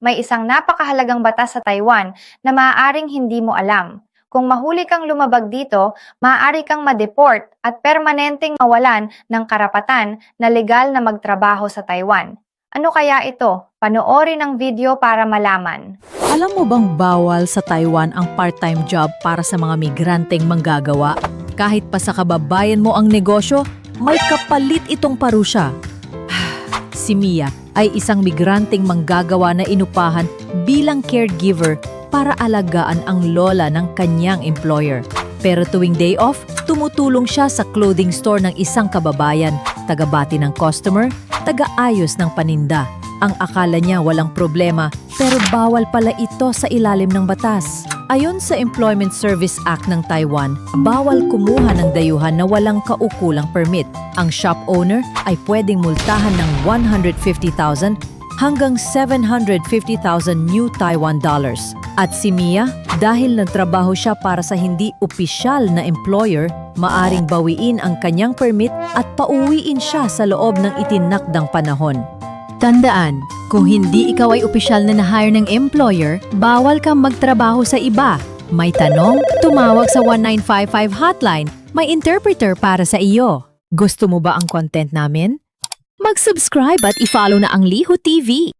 may isang napakahalagang batas sa Taiwan na maaaring hindi mo alam. Kung mahuli kang lumabag dito, maaari kang ma-deport at permanenteng mawalan ng karapatan na legal na magtrabaho sa Taiwan. Ano kaya ito? Panoorin ang video para malaman. Alam mo bang bawal sa Taiwan ang part-time job para sa mga migranteng manggagawa? Kahit pa sa kababayan mo ang negosyo, may kapalit itong parusya. Si Mia ay isang migranteng manggagawa na inupahan bilang caregiver para alagaan ang lola ng kanyang employer. Pero tuwing day off, tumutulong siya sa clothing store ng isang kababayan, tagabati ng customer, taga-ayos ng paninda. Ang akala niya walang problema, pero bawal pala ito sa ilalim ng batas. Ayon sa Employment Service Act ng Taiwan, bawal kumuha ng dayuhan na walang kaukulang permit. Ang shop owner ay pwedeng multahan ng 150,000 hanggang 750,000 new Taiwan dollars. At si Mia, dahil nagtrabaho siya para sa hindi opisyal na employer, maaring bawiin ang kanyang permit at pauwiin siya sa loob ng itinakdang panahon. Tandaan, kung hindi ikaw ay opisyal na na-hire ng employer, bawal kang magtrabaho sa iba. May tanong? Tumawag sa 1955 hotline. May interpreter para sa iyo. Gusto mo ba ang content namin? Mag-subscribe at i-follow na ang Liho TV.